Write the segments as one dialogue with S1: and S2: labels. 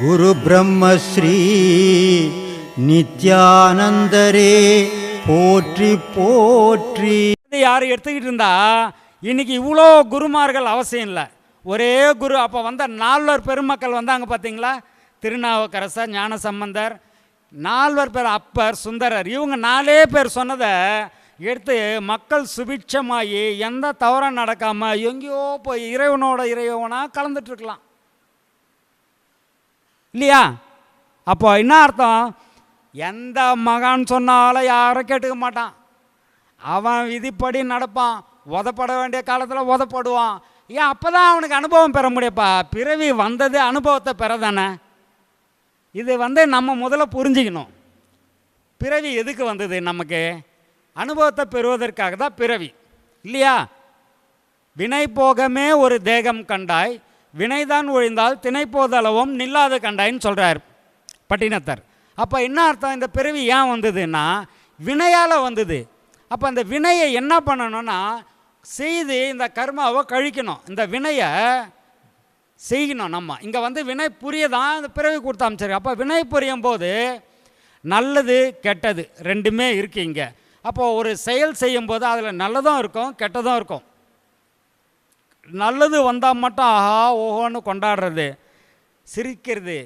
S1: குரு பிரம்மஸ்ரீ நித்யானந்தரே போற்றி போற்றி.
S2: இது யார் எடுத்துக்கிட்டு இருந்தா? இன்னைக்கு இவ்வளோ குருமார்கள் அவசியம் இல்லை. ஒரே குரு அப்போ வந்த நால்வர் பெருமக்கள் வந்தாங்க பார்த்தீங்களா திருநாவுக்கரசர் ஞானசம்பந்தர் நால்வர் பேர் அப்பர் சுந்தரர். இவங்க நாலே பேர் சொன்னதை எடுத்து மக்கள் சுபிட்சமாகி எந்த தவறும் நடக்காமல் எங்கேயோ போய் இறைவனோட இறைவனாக கலந்துட்டுருக்கலாம் இல்லையா? அப்போ என்ன அர்த்தம்? எந்த மகான் சொன்னாலும் யாரும் கேட்டுக்க மாட்டான். அவன் விதிப்படி நடப்பான். உதப்பட வேண்டிய காலத்தில் உதப்படுவான். ஏன் அப்போ தான் அவனுக்கு அனுபவம் பெற முடியப்பா பிறவி வந்தது அனுபவத்தை பெற தானே இது வந்து நம்ம முதல்ல புரிஞ்சுக்கணும். பிறவி எதுக்கு வந்தது நமக்கு? அனுபவத்தை பெறுவதற்காக தான் பிறவி. இல்லையா? வினை போகமே ஒரு தேகம் கண்டாய். வினைதான் ஒழிந்தால் திணைப்போதளவும் நில்லாத கண்டாயின்னு கண்டாய்ன்னு சொல்கிறார் பட்டினத்தர். அப்போ என்ன அர்த்தம்? இந்த பிறவி ஏன் வந்ததுன்னா வினையால் வந்தது. அப்போ அந்த வினையை என்ன பண்ணணும்னா செய்து இந்த கர்மாவை கழிக்கணும். இந்த வினையை செய்யணும் நம்ம. இங்கே வந்து வினை புரிய தான் இந்த பிறவி கொடுத்து அமைச்சிருக்கு அப்போ வினை புரியும் போது நல்லது கெட்டது ரெண்டுமே இருக்குது இங்கே. அப்போது ஒரு செயல் செய்யும்போது அதில் நல்லதும் இருக்கும் கெட்டதும் இருக்கும். நல்லது வந்தால் மட்டும் ஆஹா ஓஹோன்னு கொண்டாடுறது சிரிக்கிறது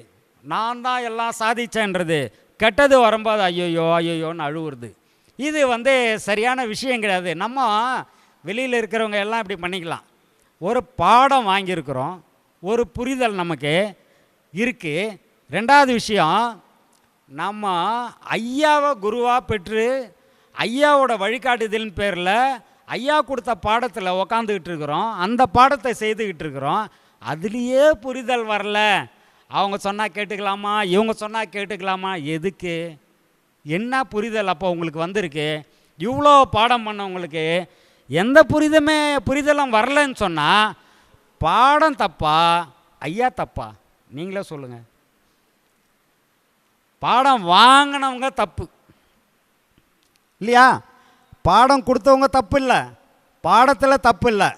S2: நான் தான் எல்லாம் சாதிச்சேன்றது கெட்டது வரும்போது ஐயோயோ ஐயோயோன்னு அழுவுறது. இது வந்து சரியான விஷயம் கிடையாது. நம்ம வெளியில் இருக்கிறவங்க எல்லாம் இப்படி பண்ணிக்கலாம். ஒரு பாடம் வாங்கியிருக்கிறோம். ஒரு புரிதல் நமக்கு இருக்குது ரெண்டாவது விஷயம் நம்ம ஐயாவை குருவாக பெற்று ஐயாவோட வழிகாட்டுதலின் பேரில் ஐயா கொடுத்த பாடத்தில் உக்காந்துக்கிட்டு இருக்கிறோம் அந்த பாடத்தை செய்துக்கிட்டு இருக்கிறோம் அதுலேயே புரிதல் வரல. அவங்க சொன்னால் கேட்டுக்கலாமா? இவங்க சொன்னால் கேட்டுக்கலாமா? எதுக்கு? என்ன புரிதல் அப்போ உங்களுக்கு வந்திருக்கு? இவ்வளோ பாடம் பண்ணவங்களுக்கு எந்த புரிதமே புரிதலும் வரலன்னு சொன்னால் பாடம் தப்பா? ஐயா தப்பா? நீங்களே சொல்லுங்கள் பாடம் வாங்கினவங்க தப்பு. இல்லையா? பாடம் கொடுத்தவங்க தப்பு இல்லை பாடத்தில் தப்பு இல்லை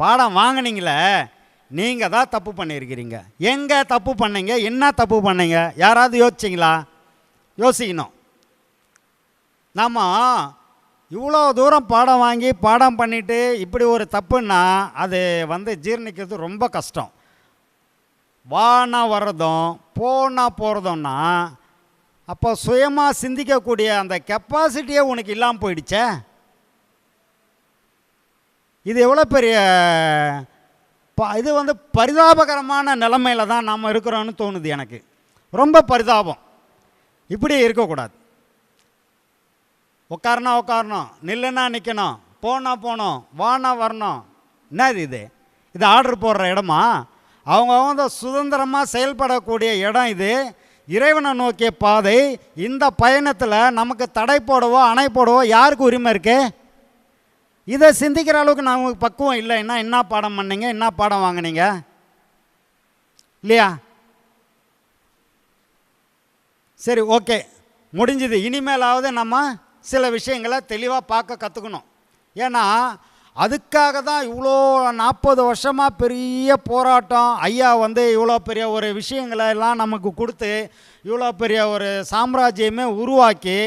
S2: பாடம் வாங்கினீங்களே நீங்கள் தான் தப்பு பண்ணியிருக்கிறீங்க. எங்கே தப்பு பண்ணீங்க? என்ன தப்பு பண்ணீங்க? யாராவது யோசிச்சிங்களா? யோசிக்கணும். நம்ம இவ்வளோ தூரம் பாடம் வாங்கி பாடம் பண்ணிவிட்டு இப்படி ஒரு தப்புன்னா அது வந்து ஜீர்ணிக்கிறது ரொம்ப கஷ்டம். வானா வர்றதும் போனால் போகிறதும்னா அப்போ சுயமாக சிந்திக்கக்கூடிய அந்த கெப்பாசிட்டியே உனக்கு இல்லாமல் போயிடுச்சே? இது எவ்வளோ பெரிய ப இது வந்து பரிதாபகரமான நிலைமையில தான் நாம் இருக்கிறோன்னு தோணுது எனக்கு. ரொம்ப பரிதாபம். இப்படி இருக்கக்கூடாது. உட்காரனா உட்காரணும் நில்லுனா நிற்கணும் போனா போகணும் வானா வரணும். என்னது இது? இது ஆர்டர் போடுற இடமா? அவங்க அவங்க சுதந்திரமாக செயல்படக்கூடிய இடம் இது. இறைவனை நோக்கிய பாதை இந்த பயணத்தில் நமக்கு தடை போடவோ அணை போடவோ யாருக்கு உரிமை இருக்கு? இதை சிந்திக்கிற அளவுக்கு நமக்கு பக்குவம் இல்லைன்னா என்ன பாடம் பண்ணீங்க? என்ன பாடம் வாங்குனீங்க? இல்லையா? சரி ஓகே. முடிஞ்சுது. இனிமேலாவது நம்ம சில விஷயங்களை தெளிவாக பார்க்க கற்றுக்கணும் ஏன்னா அதுக்காக தான் இவ்வளோ நாற்பது வருஷமாக பெரிய போராட்டம். ஐயா வந்து இவ்வளோ பெரிய ஒரு விஷயங்களை எல்லாம் நமக்கு கொடுத்து இவ்வளோ பெரிய ஒரு சாம்ராஜ்யமே உருவாக்கி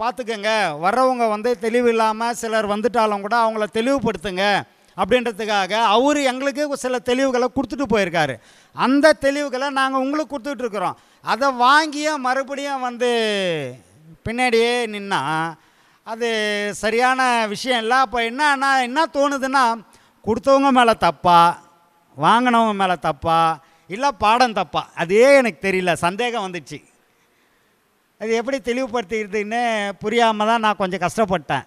S2: பார்த்துக்கங்க. வர்றவங்க வந்து தெளிவு இல்லாமல் சிலர் வந்துட்டாலும் கூட அவங்கள தெளிவுபடுத்துங்க அப்படின்றதுக்காக அவர் எங்களுக்கு சில தெளிவுகளை கொடுத்துட்டு போயிருக்காரு. அந்த தெளிவுகளை நாங்கள் உங்களுக்கு கொடுத்துட்ருக்குறோம் அதை வாங்கியும் மறுபடியும் வந்து பின்னாடியே நின்னா அது சரியான விஷயம் இல்லை. அப்போ என்னன்னா என்ன தோணுதுன்னா கொடுத்தவங்க மேலே தப்பா வாங்கினவங்க மேலே தப்பா இல்லை பாடம் தப்பா? அதே எனக்கு தெரியல. சந்தேகம் வந்துச்சு. அது எப்படி தெளிவுபடுத்திக்கிறதுன்னு புரியாமல் தான் நான் கொஞ்சம் கஷ்டப்பட்டேன்.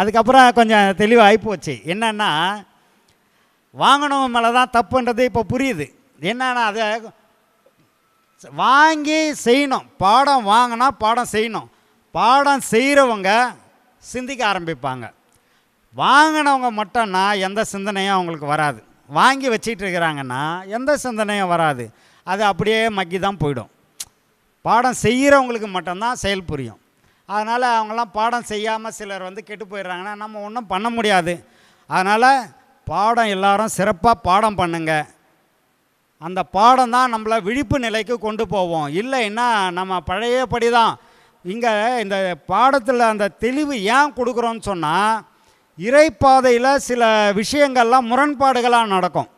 S2: அதுக்கப்புறம் கொஞ்சம் தெளிவாகி போச்சு. என்னென்னா வாங்கினவங்க மேலே தான் தப்புன்றது இப்போ புரியுது. என்னன்னா அதை வாங்கி செய்யணும். பாடம் வாங்கினா பாடம் செய்யணும். பாடம் செய்கிறவங்க சிந்திக்க ஆரம்பிப்பாங்க. வாங்கினவங்க மட்டும்னா எந்த சிந்தனையும் அவங்களுக்கு வராது. வாங்கி வச்சிட்டு இருக்கிறாங்கன்னா எந்த சிந்தனையும் வராது. அது அப்படியே மக்கி தான் போயிடும். பாடம் செய்கிறவங்களுக்கு மட்டும்தான் செயல் புரியும். அதனால் அவங்களாம் பாடம் செய்யாமல் சிலர் வந்து கெட்டு போயிடுறாங்கன்னா நம்ம ஒன்றும் பண்ண முடியாது. அதனால் பாடம் எல்லாரும் சிறப்பாக பாடம் பண்ணுங்க. அந்த பாடம் தான் நம்மளை விழிப்பு நிலைக்கு கொண்டு போவோம் இல்லைன்னா நம்ம பழையபடி தான் இங்கே இந்த பாடத்தில் அந்த தெளிவு ஏன் கொடுக்குறோன்னு சொன்னால் இறைப்பாதையில் சில விஷயங்கள்லாம் முரண்பாடுகளாக நடக்கும்.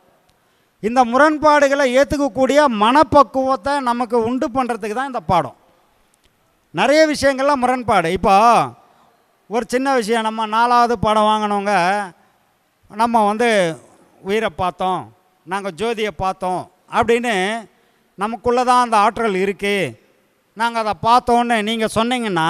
S2: இந்த முரண்பாடுகளை ஏற்றுக்கக்கூடிய மனப்பக்குவத்தை நமக்கு உண்டு பண்ணுறதுக்கு தான் இந்த பாடம். நிறைய விஷயங்கள்லாம் முரண்பாடு. இப்போ ஒரு சின்ன விஷயம் நம்ம நாலாவது பாடம் வாங்கினவங்க நம்ம வந்து உயிரை பார்த்தோம் நாங்கள் ஜோதியை பார்த்தோம் அப்படின்னு நமக்குள்ளே தான் அந்த ஆற்றல் இருக்குது நாங்கள் அதை பார்த்தோன்னு நீங்கள் சொன்னீங்கன்னா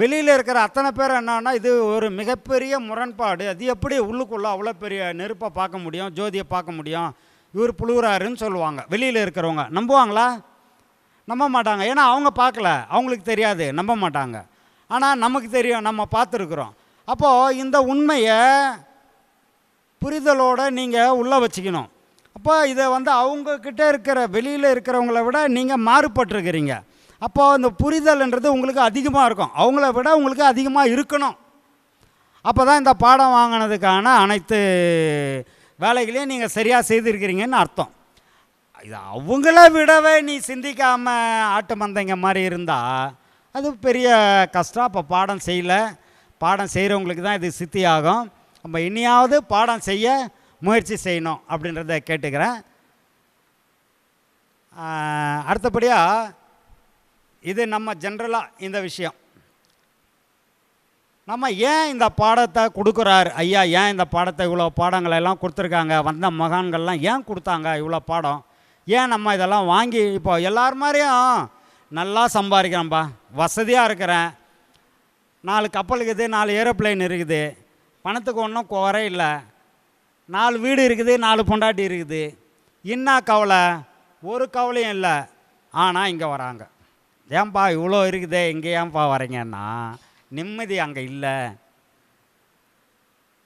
S2: வெளியில் இருக்கிற அத்தனை பேர் என்னன்னா இது ஒரு மிகப்பெரிய முரண்பாடு. அது எப்படி உள்ளுக்குள்ளே அவ்வளோ பெரிய நெருப்பை பார்க்க முடியும் ஜோதியை பார்க்க முடியும்? இவர் புழுகிறாருன்னு சொல்லுவாங்க வெளியில் இருக்கிறவங்க. நம்புவாங்களா? நம்ப மாட்டாங்க. ஏன்னா அவங்க பார்க்கல. அவங்களுக்கு தெரியாது. நம்ப மாட்டாங்க. ஆனால் நமக்கு தெரியும். நம்ம பார்த்துருக்குறோம். அப்போது இந்த உண்மையை புரிதலோடு நீங்கள் உள்ளே வச்சுக்கணும். அப்போ இதை வந்து அவங்கக்கிட்ட இருக்கிற வெளியில் இருக்கிறவங்கள விட நீங்கள் மாறுபட்டிருக்கிறீங்க. அப்போது அந்த புரிதல்ன்றது உங்களுக்கு அதிகமாக இருக்கும். அவங்கள விட உங்களுக்கு அதிகமாக இருக்கணும். அப்போ தான் இந்த பாடம் வாங்கினதுக்கான அனைத்து வேலைகளையும் நீங்கள் சரியாக செய்திருக்கிறீங்கன்னு அர்த்தம். இது அவங்கள விடவே நீ சிந்திக்காமல் ஆட்டு மந்தைங்க மாதிரி இருந்தால் அது பெரிய கஷ்டம். அப்போ பாடம் செய்யல. பாடம் செய்கிறவங்களுக்கு தான் இது சித்தி ஆகும் நம்ம இனியாவது பாடம் செய்ய முயற்சி செய்யணும் அப்படின்றத கேட்டுக்கிறேன். அடுத்தபடியாக இது நம்ம ஜென்ரலாக இந்த விஷயம். நம்ம ஏன் இந்த பாடத்தை கொடுக்குறாரு? ஐயா ஏன் இந்த பாடத்தை இவ்வளோ பாடங்களை எல்லாம் கொடுத்துருக்காங்க? வந்த மகான்கள்லாம் ஏன் கொடுத்தாங்க இவ்வளோ பாடம்? ஏன் நம்ம இதெல்லாம் வாங்கி இப்போ எல்லார் மாதிரியும் நல்லா சம்பாதிக்கிறேன்ப்பா வசதியாக இருக்கிறேன். நாலு கப்பல் இருக்குது நாலு ஏரோப்ளைன் இருக்குது. பணத்துக்கு ஒன்றும் குறை இல்லை. நாலு வீடு இருக்குது நாலு பொண்டாட்டி இருக்குது. இன்னா கவலை? ஒரு கவலையும் இல்லை. ஆனால் இங்கே வராங்க. ஏன்பா இவ்வளோ இருக்குதே இங்கே ஏன்பா வரீங்கன்னா? நிம்மதி அங்கே இல்லை.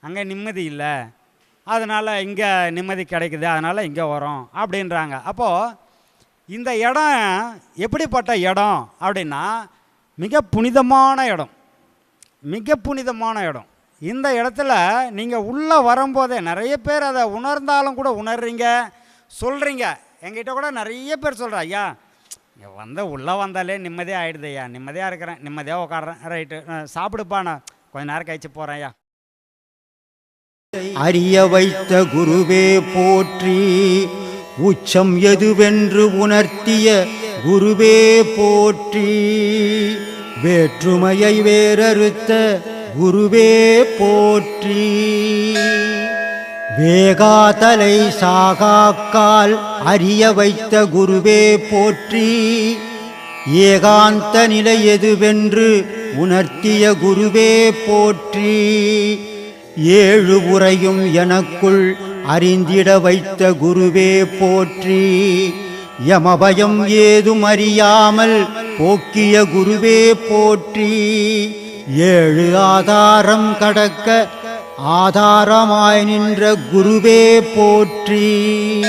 S2: அங்கே நிம்மதி இல்லை. அதனால் இங்கே நிம்மதி கிடைக்குது அதனால் இங்கே வரோம் அப்படின்றாங்க. அப்போது இந்த இடம் எப்படிப்பட்ட இடம் அப்படின்னா மிக புனிதமான இடம். மிக புனிதமான இடம். இந்த இடத்துல நீங்கள் உள்ளே வரும்போதே நிறைய பேர் அதை உணர்ந்தாலும் கூட உணர்றீங்க சொல்கிறீங்க எங்கிட்ட கூட நிறைய பேர் சொல்கிறா ஐயா வந்த உள்ளே வந்தாலே நிம்மதியாக ஆகிடுது ஐயா. நிம்மதியாக இருக்கிறேன். நிம்மதியாக உட்காடுறேன் ரைட்டு. சாப்பிடுப்பா நான் கொஞ்ச நேரம் கழிச்சு போகிறேன் ஐயா.
S1: அறிய வைத்த குருவே போற்றி உச்சம் எதுவென்று உணர்த்திய குருவே போற்றி வேற்றுமையை வேறறுத்த குருவே போற்றி. வேகாதலை சாகாக்கால் அறிய வைத்த குருவே போற்றி. ஏகாந்த நிலை எதுவென்று உணர்த்திய குருவே போற்றி. ஏழு உரையும் எனக்குள் அறிந்திட வைத்த குருவே போற்றி. யமபயம் ஏதும் அறியாமல் போக்கிய குருவே போற்றி. ஏழு ஆதாரம் கடக்க ஆதாரமாய் நின்ற குருவே போற்றி.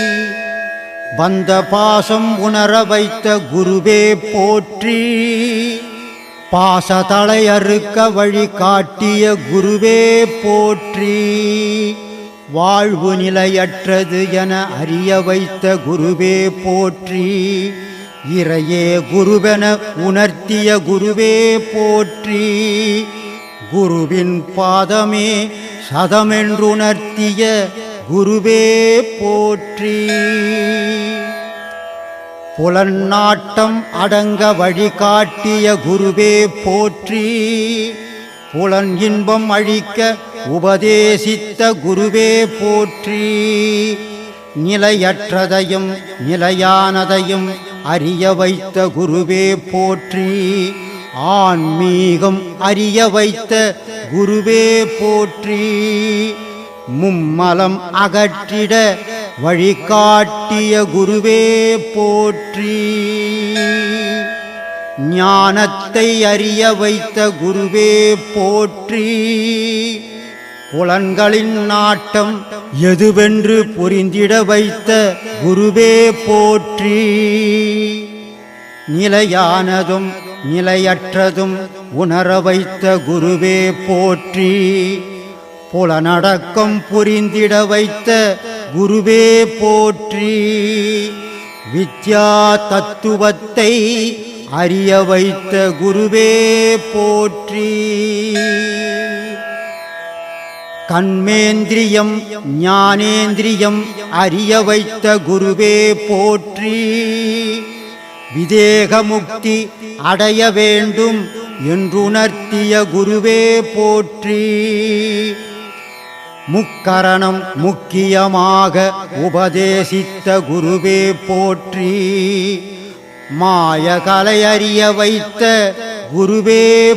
S1: வந்த பாசம் உணர வைத்த குருவே போற்றி. பாசதலை அறுக்க வழி காட்டிய குருவே போற்றி. வாழ்வு நிலையற்றது என அறிய வைத்த குருவே போற்றி. இறையே குருவென உணர்த்திய குருவே போற்றி. குருவின் பாதமே சதமென்றுணர்த்திய குருவே போற்றி. புலன்னாட்டம் அடங்க வழிகாட்டிய குருவே போற்றி. புலன் இன்பம் அழிக்க உபதேசித்த குருவே போற்றி. நிலையற்றதையும் நிலையானதையும் அறிய வைத்த குருவே போற்றி. ஆன்மீகம் அறிய வைத்த குருவே போற்றி. மும்மலம் அகற்றிட வழிகாட்டிய குருவே போற்றி. ஞானத்தை அறிய வைத்த குருவே போற்றி. புலன்களின் நாட்டம் எதுவென்று புரிந்திட வைத்த குருவே போற்றி. நிலையானதும் நிலையற்றதும் உணர வைத்த குருவே போற்றி. புலனடக்கம் புரிந்திட வைத்த குருவே போற்றி. வித்யா தத்துவத்தை அறிய வைத்த குருவே போற்றி. கண்மேந்திரியம் ஞானேந்திரியம் அறிய வைத்த குருவே போற்றி. விதேக முக்தி அடைய வேண்டும் என்றுணர்த்திய குருவே போற்றி. முக்கரணம் முக்கியமாக உபதேசித்த குருவே போற்றி. மாய கலையறிய வைத்த குருவே